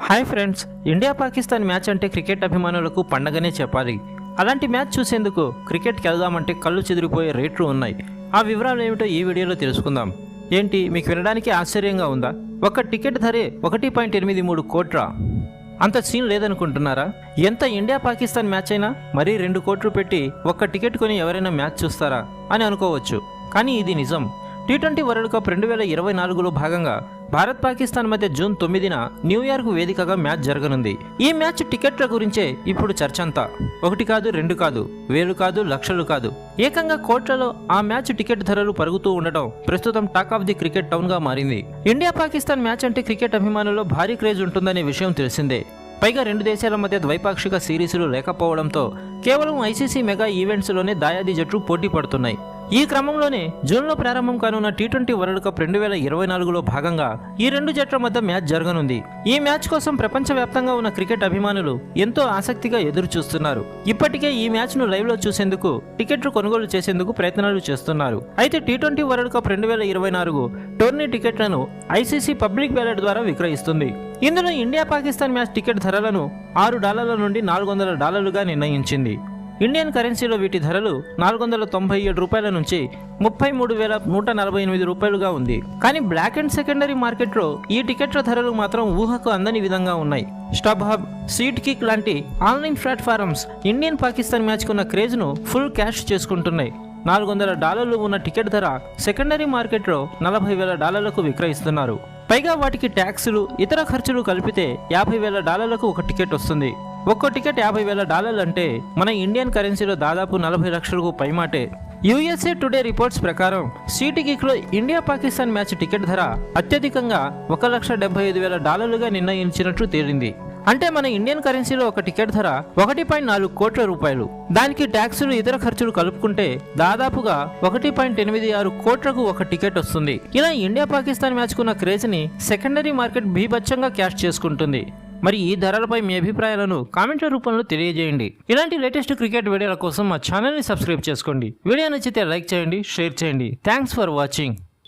Hi friends India Pakistan match అంటే cricket అభిమానులకు పండగనే చెప్పాలి. అలాంటి మ్యాచ్ చూసేందుకు క్రికెట్కి వెళ్దామంటే కళ్ళు చెదిరిపోయే రేట్లు ఉన్నాయి. ఆ వివరాలు ఏమిటో ఈ వీడియోలో తెలుసుకుందాం. ఏంటి మీకు వినడానికి ఆశ్చర్యంగా ఉందా? ఒక టికెట్ ధరే ఒకటి పాయింట్ ఎనిమిది మూడు కోట్రా అంత సీన్ లేదనుకుంటున్నారా? ఎంత ఇండియా పాకిస్తాన్ మ్యాచ్ అయినా మరీ రెండు కోట్లు పెట్టి ఒక్క టికెట్ కొని ఎవరైనా మ్యాచ్ చూస్తారా? అని అనుకోవచ్చు. కానీ ఇది నిజం. టీ ట్వంటీ వరల్డ్ కప్ రెండు వేల ఇరవై నాలుగులో భాగంగా భారత్ పాకిస్తాన్ మధ్య జూన్ తొమ్మిదిన న్యూయార్క్ వేదికగా మ్యాచ్ జరగనుంది. ఈ మ్యాచ్ టికెట్ల గురించే ఇప్పుడు చర్చ అంతా ఒకటి కాదు రెండు కాదు వేలు కాదు లక్షలు కాదు. ఏకంగా కోట్లలో ఆ మ్యాచ్ టికెట్ ధరలు పరుగుతూ ఉండటం ప్రస్తుతం టాక్ ఆఫ్ ది క్రికెట్ టౌన్గా మారింది. ఇండియా పాకిస్తాన్ మ్యాచ్ అంటే క్రికెట్ అభిమానుల్లో భారీ క్రేజ్ ఉంటుందనే విషయం తెలిసిందే. పైగా రెండు దేశాల మధ్య ద్వైపాక్షిక సిరీసులు లేకపోవడంతో కేవలం ఐసీసీ మెగా ఈవెంట్స్లోనే దాయాది జట్లు పోటీ పడుతున్నాయి. ఈ క్రమంలోనే జూన్లో ప్రారంభం కానున్న టీ ట్వంటీ వరల్డ్ కప్ రెండు వేల ఇరవై నాలుగులో భాగంగా ఈ రెండు జట్ల మధ్య మ్యాచ్ జరగనుంది. ఈ మ్యాచ్ కోసం ప్రపంచవ్యాప్తంగా ఉన్న క్రికెట్ అభిమానులు ఎంతో ఆసక్తిగా ఎదురు చూస్తున్నారు ఇప్పటికే ఈ మ్యాచ్ను లైవ్లో చూసేందుకు టికెట్లు కొనుగోలు చేసేందుకు ప్రయత్నాలు చేస్తున్నారు. అయితే టీ ట్వంటీ వరల్డ్ కప్ రెండు వేల ఇరవై నాలుగు టోర్నీ టికెట్లను ఐసీసీ పబ్లిక్ బ్యాలెట్ ద్వారా విక్రయిస్తుంది. ఇందులో ఇండియా పాకిస్తాన్ మ్యాచ్ టికెట్ ధరలను ఆరు డాలర్ల నుండి నాలుగు వందల డాలర్లుగా నిర్ణయించింది. ఇండియన్ కరెన్సీలో వీటి ధరలు నాలుగు వందల తొంభై ఏడు రూపాయల నుంచి ముప్పై మూడు వేల నూట నలభై ఎనిమిది రూపాయలుగా ఉంది. కానీ బ్లాక్ అండ్ సెకండరీ మార్కెట్లో ఈ టికెట్ల ధరలు మాత్రం ఊహకు అందని విధంగా ఉన్నాయి. స్టబ్ హబ్ సీట్ కిక్ లాంటి ఆన్లైన్ ప్లాట్ఫారమ్స్ ఇండియన్ పాకిస్తాన్ మ్యాచ్కున్న క్రేజ్ను ఫుల్ క్యాష్ చేసుకుంటున్నాయి. నాలుగు వందల డాలర్లు ఉన్న టికెట్ ధర సెకండరీ మార్కెట్లో నలభై వేల డాలర్లకు విక్రయిస్తున్నారు. పైగా వాటికి ట్యాక్సులు ఇతర ఖర్చులు కలిపితే యాభై వేల డాలర్లకు ఒక టికెట్ వస్తుంది. ఒక్కో టికెట్ యాభై వేల డాలర్లు అంటే మన ఇండియన్ కరెన్సీలో దాదాపు నలభై లక్షలకు పైమాటే. యుఎస్ఏ టుడే రిపోర్ట్స్ ప్రకారం సిటీకిక్లో ఇండియా పాకిస్తాన్ మ్యాచ్ టికెట్ ధర అత్యధికంగా ఒక లక్ష డెబ్బై ఐదు వేల డాలర్లుగా నిర్ణయించినట్లు తేలింది. అంటే మన ఇండియన్ కరెన్సీలో ఒక టికెట్ ధర ఒకటి పాయింట్ నాలుగు కోట్ల రూపాయలు. దానికి ట్యాక్సులు ఇతర ఖర్చులు కలుపుకుంటే దాదాపుగా ఒకటి పాయింట్ ఎనిమిది ఆరు కోట్లకు ఒక టికెట్ వస్తుంది. ఇలా ఇండియా పాకిస్తాన్ మ్యాచ్కున్న క్రేజ్ని సెకండరీ మార్కెట్ బీభత్సంగా క్యాష్ చేసుకుంటుంది. మరి ఈ ధరలపై మీ అభిప్రాయాలను కామెంట్ల రూపంలో తెలియజేయండి. ఇలాంటి లేటెస్ట్ క్రికెట్ వీడియోల కోసం మా ఛానల్ని సబ్స్క్రైబ్ చేసుకోండి. వీడియో నచ్చితే లైక్ చేయండి షేర్ చేయండి. Thanks for watching